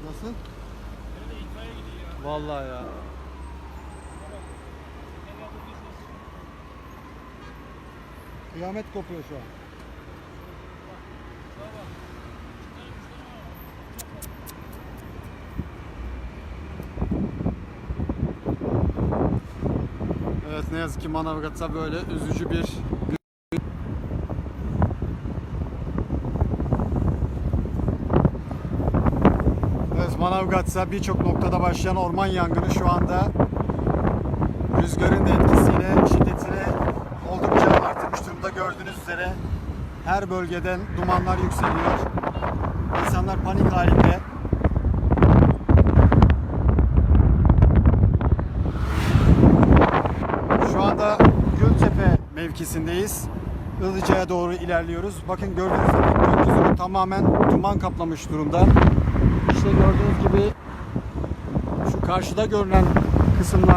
Gidiyor. Vallahi ya. Kıyamet kopuyor şu an. Evet ne yazık ki Manavgat'ta böyle üzücü bir Evet Manavgat'ta birçok noktada başlayan orman yangını şu anda rüzgarın da etkisiyle şiddetini oldukça artmış durumda gördüğünüz üzere her bölgeden dumanlar yükseliyor. İnsanlar panik halinde. Şu anda Gültepe mevkisindeyiz. Ilıca'ya doğru ilerliyoruz. Bakın gördüğünüz gibi gökyüzünü tamamen duman kaplamış durumda. İşte gördüğünüz gibi şu karşıda görünen kısımlar